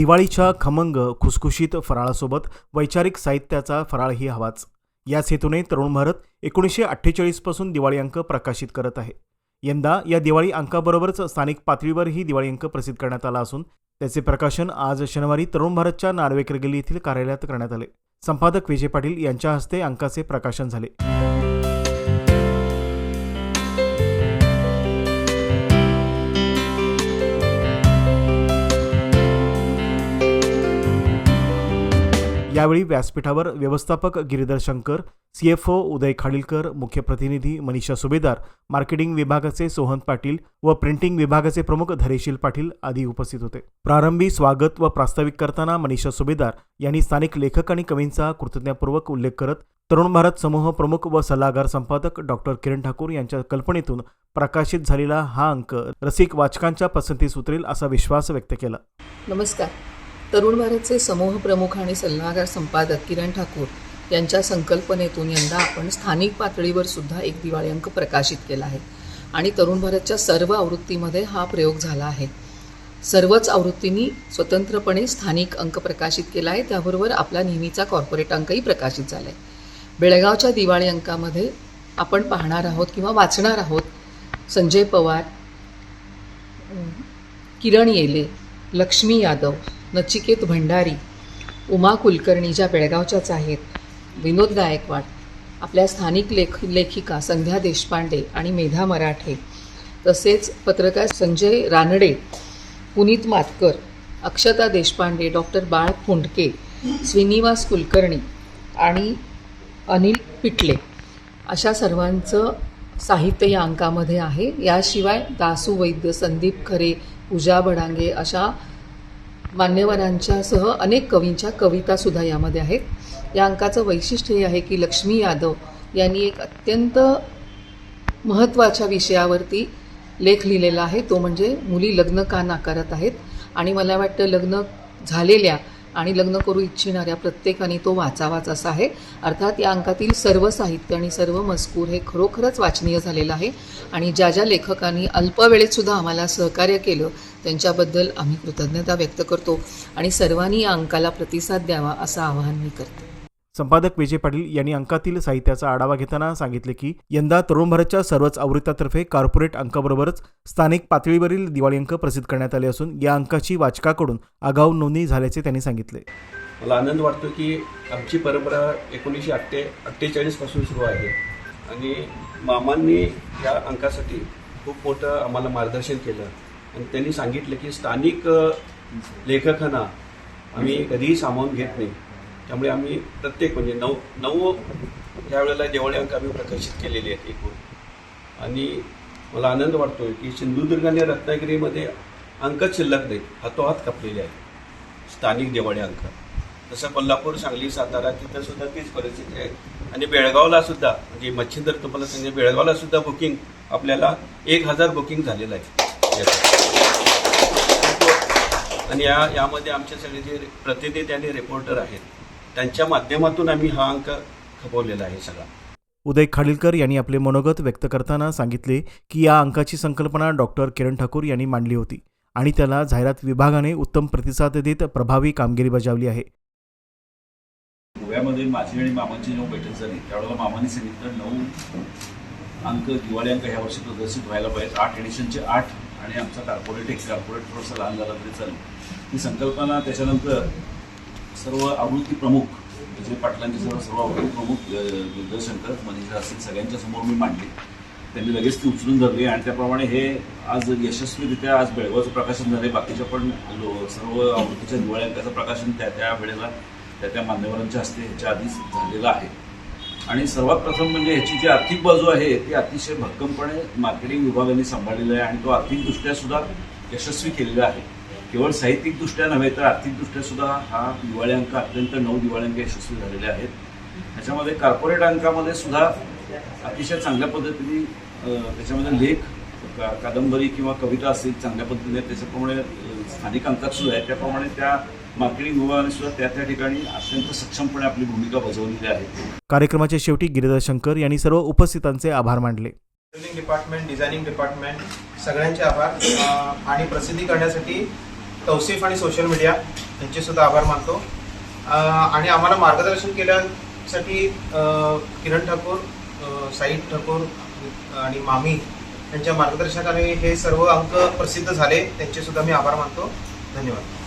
दिवाळीच्या खमंग खुसखुशीत फराळासोबत वैचारिक साहित्याचा फराळही हवाच याच हेतूने तरुण भारत एकोणीसशे अठ्ठेचाळीसपासून दिवाळी अंक प्रकाशित करत आहे. यंदा या दिवाळी अंकाबरोबरच स्थानिक पातळीवरही दिवाळी अंक प्रसिद्ध करण्यात आला असून त्याचे प्रकाशन आज शनिवारी तरुण भारतच्या नार्वेकर गल्ली येथील कार्यालयात करण्यात आले. संपादक विजय पाटील यांच्या हस्ते अंकाचे प्रकाशन झाले. यावेळी व्यासपीठावर व्यवस्थापक गिरीधर शंकर सीएफओ उदय खाडीलकर मुख्य प्रतिनिधी मनीषा सुभेदार मार्केटिंग विभागाचे सोहन पाटील व प्रिंटिंग विभागाचे प्रमुख धरेशील पाटील आदी उपस्थित होते. प्रारंभी स्वागत व प्रास्ताविक करताना मनीषा सुभेदार यांनी स्थानिक लेखक आणि कवींचा कृतज्ञपूर्वक उल्लेख करत तरुण भारत समूह प्रमुख व सल्लागार संपादक डॉक्टर किरण ठाकूर यांच्या कल्पनेतून प्रकाशित झालेला हा अंक रसिक वाचकांच्या पसंतीस उतरेल असा विश्वास व्यक्त केला. नमस्कार. तरुण भारतचे समूह प्रमुख आणि सल्लागार संपादक किरण ठाकूर यांच्या संकल्पनेतून यंदा आपण स्थानिक पातळीवर सुद्धा एक दिवाळी अंक प्रकाशित केला आहे. आणि तरुण भारतच्या सर्व आवृत्तीमध्ये हा प्रयोग झाला आहे. सर्वच आवृत्तींनी स्वतंत्रपणे स्थानिक अंक प्रकाशित केला आहे. त्याबरोबर आपला नेहमीचा कॉर्पोरेट अंकही प्रकाशित झाला आहे बेळगावच्या दिवाळी अंकामध्ये आपण पाहणार आहोत किंवा वाचणार आहोत संजय पवार किरण येले लक्ष्मी यादव नचिकेत भंडारी उमा कुलकर्णी ज्या बेळगावच्याच आहेत. विनोद गायकवाड आपल्या स्थानिक लेख लेखिका संध्या देशपांडे आणि मेधा मराठे. तसेच पत्रकार संजय रानडे पुनीत मातकर अक्षता देशपांडे डॉक्टर बाळ फुंडके श्रीनिवास कुलकर्णी आणि अनिल पिटले. अशा सर्वांचं साहित्य या अंकामध्ये आहे. याशिवाय दासू वैद्य संदीप खरे पूजा बडांगे अशा मान्यवरांच्यासह अनेक कवींच्या कवितासुद्धा यामध्ये आहेत. या अंकाचं वैशिष्ट्य हे आहे की लक्ष्मी यादव यांनी एक अत्यंत महत्त्वाच्या विषयावरती लेख लिहिलेला आहे. तो म्हणजे मुली लग्न का नाकारत आहेत? आणि मला वाटतं लग्न झालेल्या आणि लग्न करू इच्छिणाऱ्या प्रत्येकाने तो वाचावाच असा आहे. अर्थात या अंकातील सर्व साहित्य आणि सर्व मजकूर हे खरोखरच वाचनीय झालेलं आहे. आणि ज्या ज्या लेखकांनी अल्प वेळेतसुद्धा आम्हाला सहकार्य केलं त्यांच्याबद्दल आम्ही कृतज्ञता व्यक्त करतो आणि सर्वांनी या अंकाला प्रतिसाद द्यावा असं आवाहन मी करते. संपादक विजय पाटील यांनी अंकातील साहित्याचा आढावा घेताना सांगितले की यंदा तरुण भारतच्या सर्वच आवृत्तातर्फे कॉर्पोरेट अंकाबरोबरच स्थानिक पातळीवरील दिवाळी अंक प्रसिद्ध करण्यात आले असून या अंकाची वाचकाकडून आगाऊ नोंदणी झाल्याचे त्यांनी सांगितले. मला आनंद वाटतो की आमची परंपरा एकोणीसशे अठ्ठे अठ्ठेचाळीसपासून सुरू आहे आणि मामांनी या अंकासाठी खूप मोठं आम्हाला मार्गदर्शन केलं. आणि त्यांनी सांगितलं की स्थानिक लेखकांना आम्ही कधीही सामावून घेत नाही. त्यामुळे आम्ही प्रत्येक म्हणजे नऊ नऊ त्यावेळेला दिवाळी अंक आम्ही प्रकाशित केलेले आहेत एकूण. आणि मला आनंद वाटतो की सिंधुदुर्ग आणि रत्नागिरीमध्ये अंकच शिल्लक नाहीत हातोहात कापलेले आहेत. स्थानिक दिवाळी अंक. जसं कोल्हापूर सांगली सातारा तिथं सुद्धा तीच परिस्थिती आहे. आणि बेळगावला सुद्धा म्हणजे मच्छिंदर तुम्हाला सांगितलं बेळगावला सुद्धा बुकिंग आपल्याला एक हजार बुकिंग झालेलं आहे. आणि या यामध्ये आमचे सगळे जे प्रतिनिधी आणि रिपोर्टर आहेत त्यांच्या माध्यमातून आम्ही हा अंक खपवलेला आहे सगळा. उदय खाडीलकर यांनी आपले मनोगत व्यक्त करताना सांगितले की या अंकाची संकल्पना डॉक्टर किरण ठाकूर यांनी मांडली होती आणि त्याला जाहिरात विभागाने उत्तम प्रतिसाद देत प्रभावी कामगिरी बजावली आहे. गोव्यामध्ये माझी आणि मामांची जेव्हा बैठक झाली त्यावेळेला मामांनी सांगितलं नऊ अंक दिवाळी अंक ह्या वर्षी प्रदर्शित व्हायला पाहिजेत. आठ एडिशनचे आठ आणि आमचा कॉर्पोरेट एक कॉर्पोरेट थोडंसं लहान झाला तरी चालेल. ही संकल्पना त्याच्यानंतर सर्व आवृत्ती प्रमुख विजय पाटलांचे सर्व सर्व आवृत्ती प्रमुख अ, मनीषा असतील सगळ्यांच्या समोर मी मांडली. त्यांनी लगेच ती उचलून धरली आणि त्याप्रमाणे हे आज यशस्वीरित्या आज बेळगावचं प्रकाशन झाले बाकीच्या पण लो- सर्व आवृत्तीच्या दिवाळी प्रकाशन त्या त्या वेळेला त्या त्या मान्यवरांच्या हस्ते ह्याच्या आधीच झालेलं आहे. आणि सर्वात प्रथम म्हणजे ह्याची जी आर्थिक बाजू आहे ती अतिशय भक्कमपणे मार्केटिंग विभागाने सांभाळलेला आहे आणि तो आर्थिकदृष्ट्या सुद्धा यशस्वी केलेला आहे. केवळ साहित्यिकदृष्ट्या नव्हे तर आर्थिकदृष्ट्या सुद्धा हा दिवाळी अंक अत्यंत नऊ दिवाळी अंक यशस्वी झालेले आहेत. ह्याच्यामध्ये कॉर्पोरेट अंकामध्ये सुद्धा अतिशय चांगल्या पद्धतीने त्याच्यामध्ये लेख का- कादंबरी किंवा कविता असतील चांगल्या पद्धतीने त्याच्याप्रमाणे स्थानिक अंकात सुद्धा आहे त्याप्रमाणे त्या मार्केटिंग विभागाने सुद्धा त्या त्या ठिकाणी अत्यंत सक्षमपणे आपली भूमिका बजावलेली आहे. कार्यक्रमाच्या शेवटी गिरीधर शंकर यांनी सर्व उपस्थितांचे आभार मानले. डिपार्टमेंट डिझायनिंग डिपार्टमेंट सगळ्यांचे आभार. आणि प्रसिद्धी करण्यासाठी तौसिफ आणि सोशल मीडिया यांचे सुद्धा आभार मानतो. आणि आम्हाला मार्गदर्शन केल्यासाठी किरण ठाकूर साईद ठाकूर आणि मामी यांच्या मार्गदर्शनाने हे सर्व अंक प्रसिद्ध झाले त्यांचे सुद्धा मी आभार मानतो. धन्यवाद.